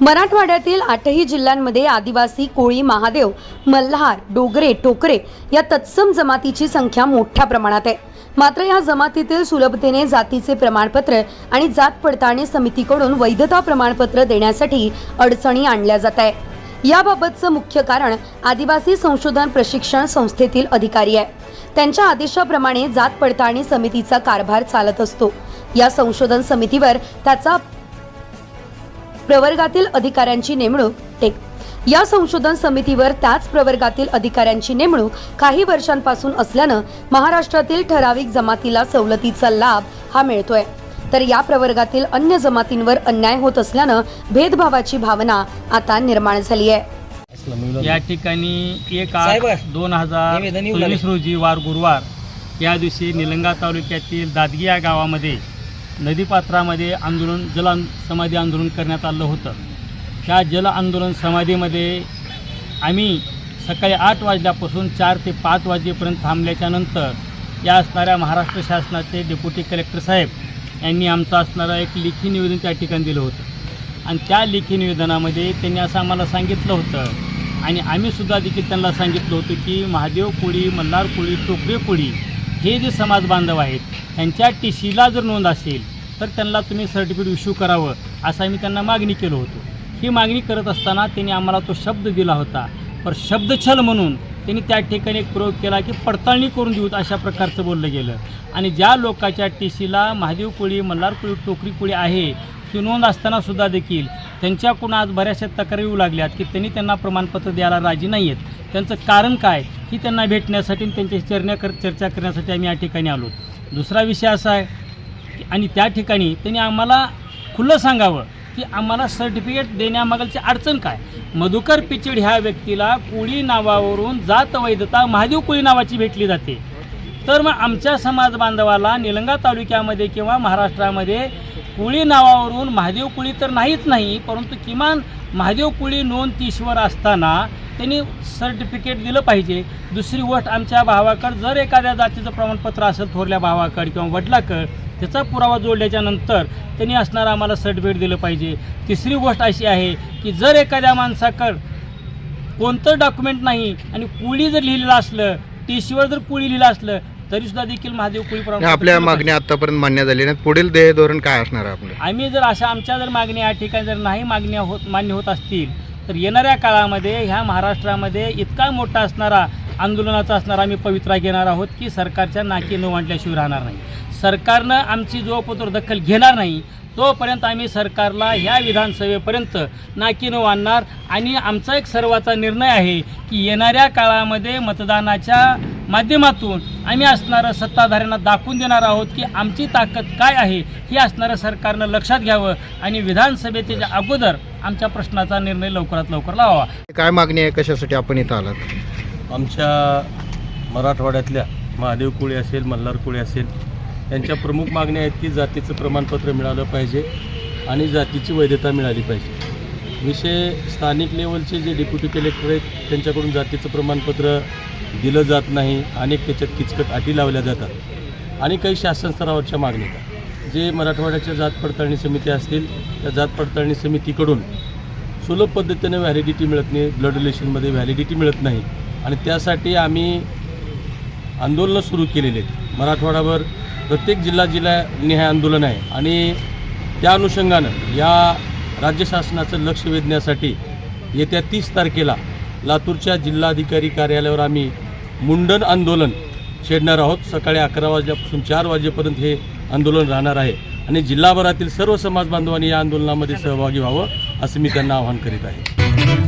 मराठवाड्यातील आठही जिल्ह्यांमध्ये आदिवासी कोळी महादेव मल्हार डोगरे टोकरे या तत्सम जमातीची संख्या मोठ्या प्रमाणात आहे. मात्र या जमातीतील सुलभतेने जातीचे प्रमाणपत्र आणि जात पडताळणी समितीकडून वैधता प्रमाणपत्र देण्यासाठी अडचणी आणल्या जात आहे याबाबतचं मुख्य कारण आदिवासी संशोधन प्रशिक्षण संस्थेतील अधिकारी आहे. त्यांच्या आदेशाप्रमाणे जात पडताळणी समितीचा कारभार चालत असतो. या संशोधन समितीवर त्याचा प्रवर्गातील अधिकाऱ्यांची नेमणूक टेक. या संशोधन समितीवर त्याच प्रवर्गातील अधिकाऱ्यांची नेमणूक काही वर्षांपासून असल्यानं महाराष्ट्रातील ठराविक जमातीला सवलतीचा लाभ हा मिळतोय. तर या प्रवर्गातील अन्य जमातींवर अन्याय होत असल्यानं भेदभावाची भावना आता निर्माण झाली आहे. या ठिकाणी एक आठ दोन हजार रोजी वार गुरुवार या दिवशी निलंगा तालुक्यातील दादगी या गावामध्ये नदीपात्रामध्ये आंदोलन जल समाधी आंदोलन करण्यात आलं होतं. त्या जल आंदोलन समाधीमध्ये आम्ही सकाळी आठ वाजल्यापासून चार ते पाच वाजेपर्यंत थांबल्याच्या नंतर या असणाऱ्या महाराष्ट्र शासनाचे डेप्युटी कलेक्टर साहेब यांनी आमचं असणारं एक लेखी निवेदन त्या ठिकाणी दिलं होतं. आणि त्या लेखी निवेदनामध्ये त्यांनी असं आम्हाला सांगितलं होतं आणि आम्हीसुद्धा देखील त्यांना सांगितलं होतं की महादेव कोळी मल्हार कोळी टोकरे कोळी हे जे समाज बांधव आहेत त्यांच्या टी सीला जर नोंद असेल तर त्यांना तुम्ही सर्टिफिकेट इश्यू करावं असं आम्ही त्यांना मागणी केलं होतं. ही मागणी करत असताना त्यांनी आम्हाला तो शब्द दिला होता. पर शब्दछल म्हणून त्यांनी त्या ठिकाणी एक प्रयोग केला की पडताळणी करून देऊत अशा प्रकारचं बोललं गेलं. आणि ज्या लोकांच्या टी सीला महादेव कोळी मल्हार कोळी टोकरी कोळी आहे ही नोंद असताना सुद्धा देखील त्यांच्याकडून आज बऱ्याचशा तक्रारी येऊ लागल्यात की त्यांनी त्यांना प्रमाणपत्र द्यायला राजी नाही आहेत त्यांचं कारण काय? ही त्यांना भेटण्यासाठी आणि त्यांच्याशी चर्चा कर चर्चा करण्यासाठी आम्ही या ठिकाणी आलो. दुसरा विषय असा आहे आणि त्या ठिकाणी त्यांनी आम्हाला खुलं सांगावं की आम्हाला सर्टिफिकेट देण्यामागलची अडचण काय? मधुकर पिचड ह्या व्यक्तीला कुळी नावावरून जात वैधता महादेव कुळी नावाची भेटली जाते. तर मग आमच्या समाज बांधवाला निलंगा तालुक्यामध्ये किंवा महाराष्ट्रामध्ये कुळी नावावरून महादेव कुळी तर नाहीच नाही परंतु किमान महादेव कुळी नोंद तीसवर असताना त्यांनी सर्टिफिकेट दिलं पाहिजे. दुसरी गोष्ट आमच्या भावाकडं जर एखाद्या जातीचं प्रमाणपत्र असेल थोरल्या भावाकड किंवा वडलाकड त्याचा पुरावा जोडल्याच्या नंतर त्यांनी असणारं आम्हाला सर्टिफिकेट दिलं पाहिजे. तिसरी गोष्ट अशी आहे की जर एखाद्या माणसाकडं कोणतं डॉक्युमेंट नाही आणि कुळी जर लिहिलेलं असलं टी सीवर जर कुळी लिहिलं असलं तरी सुद्धा देखील महादेव कुळी आपल्या. मागण्या आतापर्यंत मान्य झाली नाहीत. पुढील ध्येय धोरण काय असणार आपलं? आम्ही जर अशा आमच्या जर मागण्या या ठिकाणी जर नाही मागण्या होत मान्य होत असतील तर येणाऱ्या काळामध्ये ह्या महाराष्ट्रामध्ये इतका मोठा असणारा आंदोलनाचा असणारा आम्ही पवित्रा घेणार आहोत की सरकारच्या नाकी न वाटल्याशिवाय राहणार नाही. सरकारनं आमची जोपत्र दखल घेणार नाही तोपर्यंत आम्ही सरकारला ह्या विधानसभेपर्यंत नाकी न आणणार आणि आमचा एक सर्वाचा निर्णय आहे की येणाऱ्या काळामध्ये मतदानाच्या माध्यमातून आम्ही असणारं सत्ताधाऱ्यांना दाखवून देणार आहोत की आमची ताकद काय आहे हे असणारं सरकारनं लक्षात घ्यावं आणि विधानसभेच्या अगोदर आमच्या प्रश्नाचा निर्णय लवकरात लवकर लावावा. काय मागणी आहे? कशासाठी आपण इथं आलात? आमच्या मराठवाड्यातल्या महादेव कोळी असेल मल्हार कोळी असेल त्यांच्या प्रमुख मागण्या आहेत की जातीचं प्रमाणपत्र मिळालं पाहिजे आणि जातीची वैधता मिळाली पाहिजे. विषय स्थानिक लेवलचे जे डेप्युटी कलेक्टर आहेत त्यांच्याकडून जातीचं प्रमाणपत्र दिलं जात नाही अनेक त्याच्यात किचकट अटी लावल्या जातात. आणि काही शासन स्तरावरच्या मागण्या आहेत. जे मराठवाड्याच्या जात पडताळणी समिती असतील त्या जात पडताळणी समितीकडून सुलभ पद्धतीने व्हॅलिडिटी मिळत नाही ब्लड रिलेशनमध्ये व्हॅलिडिटी मिळत नाही. आणि त्यासाठी आम्ही आंदोलनं सुरू केलेली आहेत. मराठवाड्यावर प्रत्येक जिल्हा जिल्हा हे आंदोलन आहे. आणि त्या अनुषंगानं या राज्य शासनाचं लक्ष वेधण्यासाठी येत्या तीस तारखेला लातूरच्या जिल्हाधिकारी कार्यालयावर आम्ही मुंडन आंदोलन छेडणार आहोत. सकाळी अकरा वाजल्यापासून चार वाजेपर्यंत हे आंदोलन राहणार आहे. आणि जिल्हाभरातील सर्व समाज बांधवांनी या आंदोलनामध्ये सहभागी व्हावं असं मी त्यांना आवाहन करीत आहे.